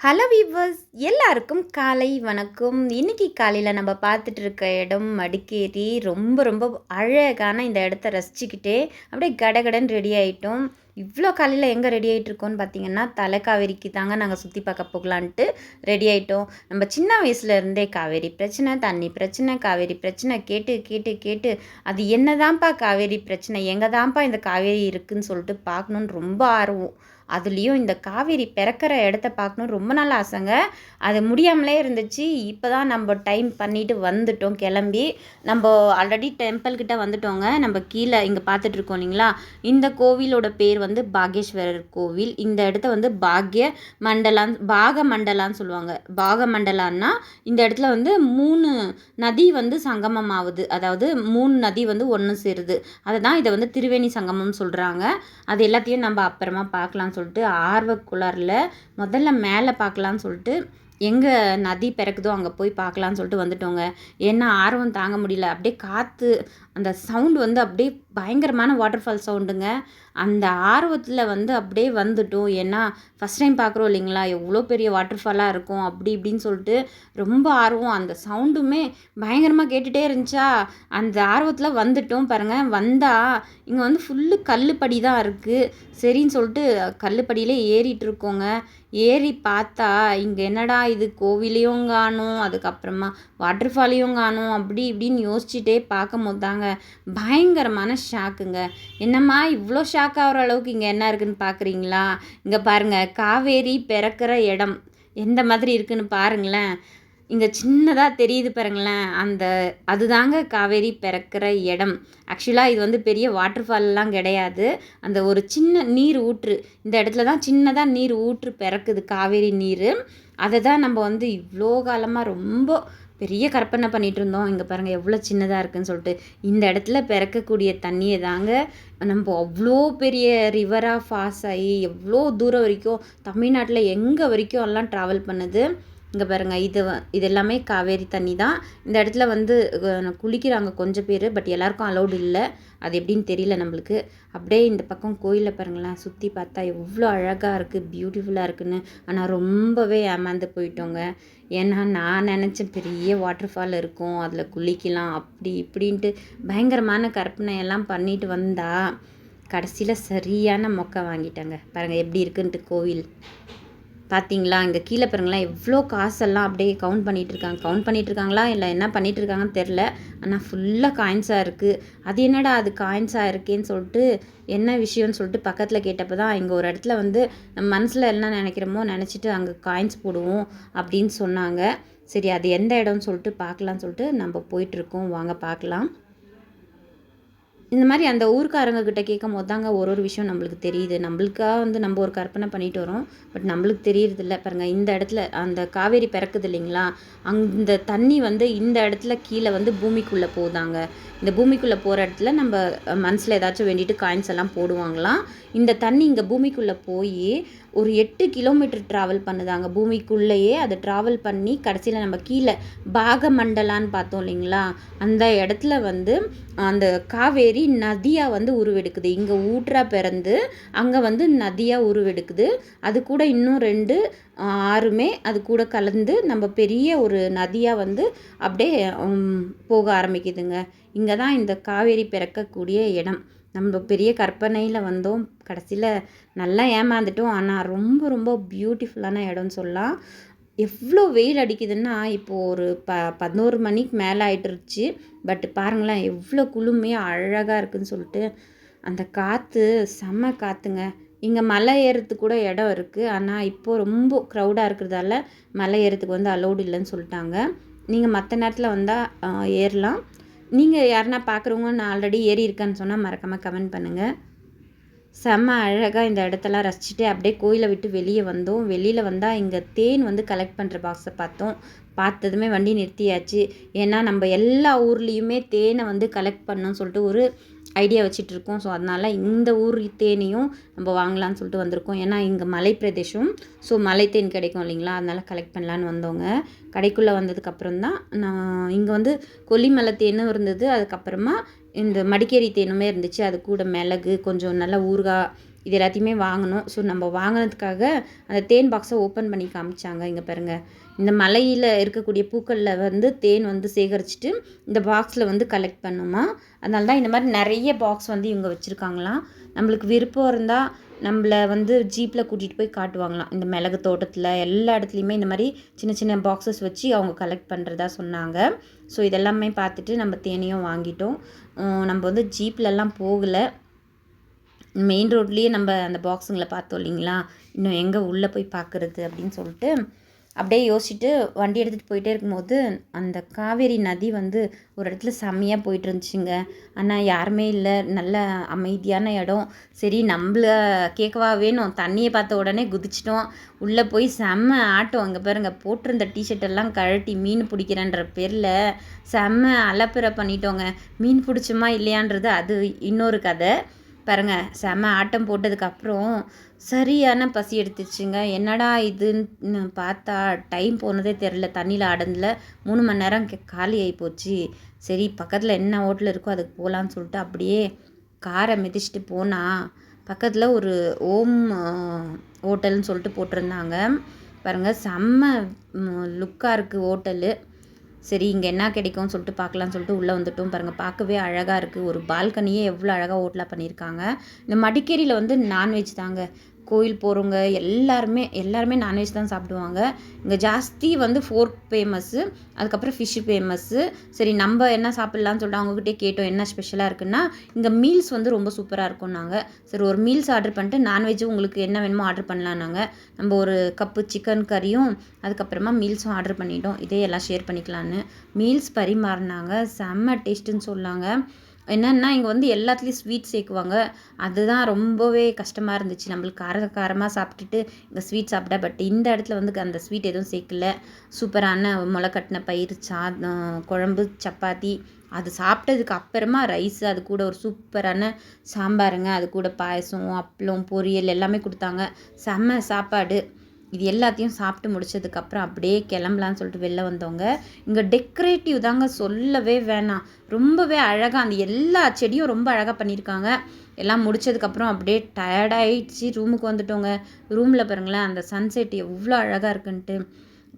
Hello viewers எல்லாருக்கும் காலை வணக்கம். இன்னைக்கு காலையில் நம்ம பார்த்துட்டு இருக்க இடம் மடிக்கேரி. ரொம்ப ரொம்ப அழகான இந்த இடத்த ரசிச்சுக்கிட்டே அப்படியே கடகடன் ரெடி ஆகிட்டோம் இவ்வளோ காலையில் எங்கே ரெடி ஆகிட்டு இருக்கோம்னு பார்த்தீங்கன்னா தலைக்காவேரிக்கு தாங்க நாங்கள் சுற்றி பார்க்க போகலான்ட்டு ரெடி ஆகிட்டோம் நம்ம சின்ன வயசுல இருந்தே காவேரி பிரச்சனை தண்ணி பிரச்சனை காவேரி பிரச்சனை கேட்டு கேட்டு கேட்டு அது என்னதான்ப்பா காவேரி பிரச்சனை? எங்கே தான்ப்பா இந்த காவேரி இருக்குதுன்னு சொல்லிட்டு பார்க்கணுன்னு ரொம்ப ஆர்வம். அதுலேயும் இந்த காவேரி பிறக்கிற இடத்த பார்க்கணும். ரொம்ப நாள் ஆசைங்க. அது முடியாமலே இருந்துச்சு. இப்போ தான் நம்ம டைம் பண்ணிட்டு வந்துட்டோம் கிளம்பி. நம்ம ஆல்ரெடி டெம்பிள்கிட்ட வந்துட்டோங்க. நம்ம கீழே இங்கே பார்த்துட்ருக்கோம் இல்லைங்களா? இந்த கோவிலோட பேர் வந்து பாகேஸ்வரர் கோவில். இந்த இடத்த வந்து பாக்ய மண்டலான் பாக மண்டலான்னு சொல்லுவாங்க. பாக மண்டலான்னா இந்த இடத்துல வந்து மூணு நதி வந்து சங்கமம் ஆகுது அதாவது மூணு நதி வந்து ஒன்று சேருது. அதை தான் இதை வந்து திருவேணி சங்கமம்னு சொல்கிறாங்க அது எல்லாத்தையும் நம்ம அப்புறமா பார்க்கலாம்னு சொல்லிட்டு ஆர்வக்குளாரில் முதல்ல மேலே பார்க்கலான்னு சொல்லிட்டு எங்கே நதி பிறக்குதோ அங்கே போய் பார்க்கலான்னு சொல்லிட்டு வந்துட்டோங்க. ஏன்னா ஆர்வம் தாங்க முடியல. அப்படியே காற்று அந்த சவுண்டு வந்து அப்படியே பயங்கரமான வாட்டர் ஃபால் சவுண்டுங்க அந்த ஆர்வத்தில் வந்து அப்படியே வந்துட்டோம். ஏன்னா ஃபஸ்ட் டைம் பார்க்குறோம் இல்லைங்களா? எவ்வளோ பெரிய வாட்டர் ஃபாலாக இருக்கும் அப்படி இப்படின்னு சொல்லிட்டு ரொம்ப ஆர்வம். அந்த சவுண்டுமே பயங்கரமாக கேட்டுகிட்டே இருந்துச்சா? அந்த ஆர்வத்தில் வந்துட்டோம் பாருங்கள் வந்தால் இங்கே வந்து ஃபுல்லு கல்லுப்படி தான் இருக்குது சரின்னு சொல்லிட்டு கல்லுப்படியிலே ஏறிட்டு இருக்கோங்க. ஏறி பார்த்தா இங்கே என்னடா இது கோவிலையும் காணும் அதுக்கப்புறமா வாட்டர் ஃபாலையும் காணும் அப்படி இப்படின்னு யோசிச்சுட்டே பார்க்கும் போது தாங்க பயங்கரமான ஷாக்குங்க என்னம்மா இவ்வளோ ஷாக் ஆகிற அளவுக்கு இங்கே என்ன இருக்குதுன்னு பார்க்குறீங்களா? இங்கே பாருங்கள் காவேரி பிறக்கிற இடம். எந்த மாதிரி இருக்குதுன்னு பாருங்களேன். இங்கே சின்னதாக தெரியுது பாருங்களேன். அந்த அதுதாங்க காவேரி பிறக்கிற இடம். ஆக்சுவலாக இது வந்து பெரிய வாட்டர் ஃபால்லாம் கிடையாது. அந்த ஒரு சின்ன நீர் ஊற்று இந்த இடத்துல தான் சின்னதாக நீர் ஊற்று பிறக்குது காவேரி நீர். அதை தான் நம்ம வந்து இவ்வளோ காலமாக ரொம்ப பெரிய கற்பனை பண்ணிகிட்டு இருந்தோம். இங்கே பாருங்கள் எவ்வளோ சின்னதாக இருக்குதுன்னு சொல்லிட்டு. இந்த இடத்துல பிறக்கக்கூடிய தண்ணியை தாங்க நம்ம அவ்வளோ பெரிய ரிவராக ஃபாஸ் ஆகி எவ்வளோ தூரம் வரைக்கும் தமிழ்நாட்டில் எங்கே வரைக்கும் எல்லாம் ட்ராவல் பண்ணுது. இங்கே பாருங்கள் இது இது எல்லாமே காவேரி தண்ணி தான். இந்த இடத்துல வந்து குளிக்கிறாங்க கொஞ்சம் பேர் பட் எல்லாருக்கும் அலௌடு இல்லை. அது எப்படின்னு தெரியல நம்மளுக்கு. அப்படியே இந்த பக்கம் கோயிலில் பாருங்களேன் சுற்றி பார்த்தா எவ்வளோ அழகாக இருக்குது பியூட்டிஃபுல்லாக இருக்குன்னு. ஆனால் ரொம்பவே ஏமாந்து போயிட்டோங்க. ஏன்னா நான் நினச்சேன் பெரிய வாட்டர் ஃபால் இருக்கும் அதில் குளிக்கலாம் அப்படி இப்படின்ட்டு பயங்கரமான கற்பனை எல்லாம் பண்ணிட்டு வந்தா கடைசியில் சரியான மொக்கை வாங்கிட்டாங்க. பாருங்கள் எப்படி இருக்குன்ட்டு கோவில். பார்த்தீங்களா இங்கே கீழே பாருங்களேன் எவ்வளோ காசெல்லாம் அப்படியே கவுண்ட் பண்ணிகிட்டு இருக்காங்க. கவுண்ட் பண்ணிகிட்டு இருக்காங்களா? இல்லை என்ன பண்ணிகிட்டு இருக்காங்கன்னு தெரில ஆனால் ஃபுல்லாக காயின்ஸாக இருக்குது அது என்னடா அது காயின்ஸாக இருக்கேன்னு சொல்லிட்டு என்ன விஷயம்னு சொல்லிட்டு பக்கத்தில் கேட்டப்போ தான் இங்கே ஒரு இடத்துல வந்து நம்ம மனசில் என்ன நினைக்கிறோமோ நினச்சிட்டு அங்கே காயின்ஸ் போடுவோம் அப்படின்னு சொன்னாங்க. சரி அது எந்த இடம்னு சொல்லிட்டு பார்க்கலான்னு சொல்லிட்டு நம்ம போயிட்டுருக்கோம் வாங்க பார்க்கலாம். இந்த மாதிரி அந்த ஊருக்காரங்க கிட்ட கேட்கும் போது தாங்க ஒரு ஒரு விஷயம் நம்மளுக்கு தெரியுது. நம்மளுக்காக வந்து நம்ம ஒரு கற்பனை பண்ணிட்டு வரோம். பட் நம்மளுக்கு தெரியறதில்ல. பாருங்கள் இந்த இடத்துல அந்த காவேரி பிறக்குது இல்லைங்களா? அந்த தண்ணி வந்து இந்த இடத்துல கீழே வந்து பூமிக்குள்ளே போதாங்க இந்த பூமிக்குள்ளே போகிற இடத்துல நம்ம மனசில் ஏதாச்சும் வேண்டிட்டு காயின்ஸ் எல்லாம் போடுவாங்களாம். இந்த தண்ணி இங்கே பூமிக்குள்ளே போய் ஒரு எட்டு கிலோமீட்டர் ட்ராவல் பண்ணுதாங்க. பூமிக்குள்ளேயே அதை ட்ராவல் பண்ணி கடைசியில் நம்ம கீழே பாகமண்டலான்னு பார்த்தோம் இல்லைங்களா? அந்த இடத்துல வந்து அந்த காவேரி நதியாக வந்து உருவெடுக்குது. இங்கே ஊற்றா பிறந்து அங்கே வந்து நதியாக உருவெடுக்குது. அது கூட இன்னும் ரெண்டு ஆறுமே அது கூட கலந்து நம்ம பெரிய ஒரு நதியாக வந்து அப்படியே போக ஆரம்பிக்குதுங்க. இங்கே தான் இந்த காவேரி பிறக்கக்கூடிய இடம். நம்ம பெரிய கற்பனையில் வந்தோம். கடைசியில் நல்லா ஏமாந்துட்டோம். ஆனால் ரொம்ப ரொம்ப பியூட்டிஃபுல்லான இடம்னு சொல்லலாம். எவ்வளோ வெயில் அடிக்குதுன்னா இப்போது ஒரு ப பதினோரு மணிக்கு மேலே ஆயிட்டுருச்சு. பட் பாருங்களேன் எவ்வளோ குளுமையாக அழகாக இருக்குதுன்னு சொல்லிட்டு அந்த காற்று செம்ம காற்றுங்க இங்கே மலை ஏறுறதுக்கு கூட இடம் இருக்குது ஆனால் இப்போது ரொம்ப க்ரௌடாக இருக்கிறதால மலை ஏறுறதுக்கு வந்து அலோடு இல்லைன்னு சொல்லிட்டாங்க. நீங்கள் மற்ற நேரத்தில் வந்தால் ஏறலாம். நீங்கள் யாருன்னா பார்க்குறவங்க நான் ஆல்ரெடி ஏறி இருக்கேன்னு சொன்னால் மறக்காமல் கமெண்ட் பண்ணுங்கள் செம்ம அழகாக இந்த இடத்தெல்லாம் ரசிச்சுட்டு அப்படியே கோயிலை விட்டு வெளியே வந்தோம். வெளியில் வந்தால் இங்கே தேன் வந்து கலெக்ட் பண்ணுற பாக்ஸை பார்த்தோம். பார்த்ததுமே வண்டி நிறுத்தியாச்சு. ஏன்னா நம்ம எல்லா ஊர்லேயுமே தேனை வந்து கலெக்ட் பண்ணணும்னு சொல்லிட்டு ஒரு ஐடியா வச்சிட்ருக்கோம் ஸோ அதனால் இந்த ஊர் தேனையும் நம்ம வாங்கலாம்னு சொல்லிட்டு வந்திருக்கோம். ஏன்னா இங்கே மலை பிரதேசம். ஸோ மலை தேன் கிடைக்கும் இல்லைங்களா? அதனால் கலெக்ட் பண்ணலான்னு வந்தோங்க. கடைக்குள்ளே வந்ததுக்கப்புறம் தான் நான் இங்கே வந்து கொல்லிமலை தேனும் இருந்தது. அதுக்கப்புறமா இந்த மடிக்கேரி தேனுமே இருந்துச்சு. அது கூட மிளகு கொஞ்சம் நல்லா ஊறுகாய் இது எல்லாத்தையுமே வாங்கணும். ஸோ நம்ம வாங்கினதுக்காக அந்த தேன் பாக்ஸை ஓப்பன் பண்ணி காமிச்சாங்க. இங்கே பாருங்கள் இந்த மலையில் இருக்கக்கூடிய பூக்களில் வந்து தேன் வந்து சேகரிச்சுட்டு இந்த பாக்ஸில் வந்து கலெக்ட் பண்ணுமா. அதனால தான் இந்த மாதிரி நிறைய பாக்ஸ் வந்து இவங்க வச்சுருக்காங்களாம். நம்மளுக்கு விருப்பம் இருந்தால் நம்மளை வந்து ஜீப்பில் கூட்டிகிட்டு போய் காட்டுவாங்களாம். இந்த மிளகு தோட்டத்தில் எல்லா இடத்துலையுமே இந்த மாதிரி சின்ன சின்ன பாக்ஸஸ் வச்சு அவங்க கலெக்ட் பண்ணுறதா சொன்னாங்க. ஸோ இதெல்லாமே பார்த்துட்டு நம்ம தேனியும் வாங்கிட்டோம். நம்ம வந்து ஜீப்லலாம் போகலை. மெயின் ரோட்லேயே நம்ம அந்த பாக்ஸுங்களை பார்த்தோம் இல்லைங்களா? இன்னும் எங்கே உள்ளே போய் பார்க்குறது அப்படின்னு சொல்லிட்டு அப்படியே யோசிச்சுட்டு வண்டி எடுத்துகிட்டு போயிட்டே இருக்கும்போது அந்த காவேரி நதி வந்து ஒரு இடத்துல செம்மையாக போயிட்டு இருந்துச்சுங்க ஆனால் யாருமே இல்லை. நல்ல அமைதியான இடம். சரி நம்மள கேட்கவா வேணும்? தண்ணியை பார்த்த உடனே குதிச்சிட்டோம். உள்ளே போய் செம்ம ஆட்டம் அங்கே பாருங்க. போட்டிருந்த டிஷர்ட் எல்லாம் கழட்டி மீன் பிடிக்கிறேன்ற பேரில் செம்ம அலப்பிற பண்ணிட்டோங்க. மீன் பிடிச்சோமா இல்லையான்றது அது இன்னொரு கதை. பாருங்க செம ஆட்டம் போட்டதுக்கப்புறம் சரியான பசி எடுத்துச்சுங்க. என்னடா இதுன்னு பார்த்தா டைம் போனதே தெரில தண்ணியில் ஆடந்தில் மூணு மணி நேரம் காலி ஆகி போச்சு. சரி பக்கத்தில் என்ன ஹோட்டல் இருக்கோ அதுக்கு போகலான்னு சொல்லிட்டு அப்படியே காரை மிதிச்சிட்டு போனால் பக்கத்தில் ஒரு ஓம் ஹோட்டல்னு சொல்லிட்டு போட்டிருந்தாங்க. பாருங்கள் செம்ம லுக்காக இருக்குது ஹோட்டலு சரி இங்கே என்ன கிடைக்கும்னு சொல்லிட்டு பார்க்கலான்னு சொல்லிட்டு உள்ளே வந்துட்டோம். பாருங்கள் பார்க்கவே அழகாக இருக்குது ஒரு பால்கனியே எவ்வளோ அழகாக ஓட்டலாக பண்ணியிருக்காங்க. இந்த மடிக்கேரியில் வந்து நான்வெஜ் தாங்க. கோயில் போகிறவங்க எல்லாருமே எல்லாருமே நான்வெஜ் தான் சாப்பிடுவாங்க. இங்கே ஜாஸ்தி வந்து ஃபோர்க் ஃபேமஸ்ஸு அதுக்கப்புறம் ஃபிஷ்ஷு ஃபேமஸ்ஸு சரி நம்ம என்ன சாப்பிட்லான்னு சொல்லிட்டு அவங்ககிட்டே கேட்டோம் என்ன ஸ்பெஷலாக இருக்குன்னா இங்கே மீல்ஸ் வந்து ரொம்ப சூப்பராக இருக்கும் நாங்கள் சரி ஒரு மீல்ஸ் ஆர்டர் பண்ணிட்டு நான்வெஜ்ஜு உங்களுக்கு என்ன வேணுமோ ஆர்டர் பண்ணலாம் நாங்கள் நம்ம ஒரு கப்பு சிக்கன் கறியும் அதுக்கப்புறமா மீல்ஸும் ஆர்டர் பண்ணிட்டோம். இதே எல்லாம் ஷேர் பண்ணிக்கலான்னு மீல்ஸ் பரிமாறினாங்க. செம்ம டேஸ்ட்டுன்னு சொல்லாங்க. என்னென்னா இங்கே வந்து எல்லாத்துலேயும் ஸ்வீட் சேர்க்குவாங்க. அதுதான் ரொம்பவே கஷ்டமாக இருந்துச்சு. நம்மளுக்கு கார காரமாக சாப்பிட்டுட்டு இங்கே ஸ்வீட் சாப்பிட்டா பட் இந்த இடத்துல வந்து அந்த ஸ்வீட் எதுவும் சேர்க்கல. சூப்பரான முளைக்கட்டின பயிர் சா குழம்பு சப்பாத்தி அது சாப்பிட்டதுக்கு அப்புறமா ரைஸ் அது கூட ஒரு சூப்பரான சாம்பாருங்க. அது கூட பாயசம் அப்பளம் பொரியல் எல்லாமே கொடுத்தாங்க. செம்ம சாப்பாடு. இது எல்லாத்தையும் சாப்பிட்டு முடிச்சதுக்கப்புறம் அப்படியே கிளம்பலான்னு சொல்லிட்டு வெளில வந்தவங்க. இங்கே டெக்கரேட்டிவ் தாங்க சொல்லவே வேணாம். ரொம்பவே அழகாக அந்த எல்லா செடியும் ரொம்ப அழகாக பண்ணியிருக்காங்க. எல்லாம் முடிச்சதுக்கப்புறம் அப்படியே டயர்டாகிடுச்சு ரூமுக்கு வந்துட்டோங்க. ரூமில் பாருங்களேன் அந்த சன்செட் எவ்வளோ அழகாக இருக்குன்ட்டு.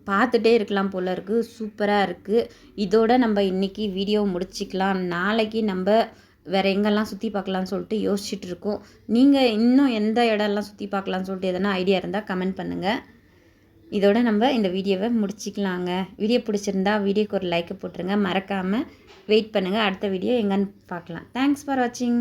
பார்த்துட்டே இருக்கலாம் போல் இருக்குது சூப்பராக இருக்குது இதோட நம்ம இன்றைக்கி வீடியோ முடிச்சிக்கலாம். நாளைக்கு நம்ம வேறு எங்கெல்லாம் சுற்றி பார்க்கலான்னு சொல்லிட்டு யோசிச்சுட்டு இருக்கோம் நீங்கள் இன்னும் எந்த இடம்லாம் சுற்றி பார்க்கலான்னு சொல்லிட்டு எதனா ஐடியா இருந்தால் கமெண்ட் பண்ணுங்கள் இதோட நம்ம இந்த வீடியோவை முடிச்சிக்கலாங்க. வீடியோ பிடிச்சிருந்தா வீடியோக்கு ஒரு லைக்கை போட்டுருங்க. மறக்காமல் வெயிட் பண்ணுங்கள் அடுத்த வீடியோ எங்கன்னு பார்க்கலாம். தேங்க்ஸ் ஃபார் வாட்சிங்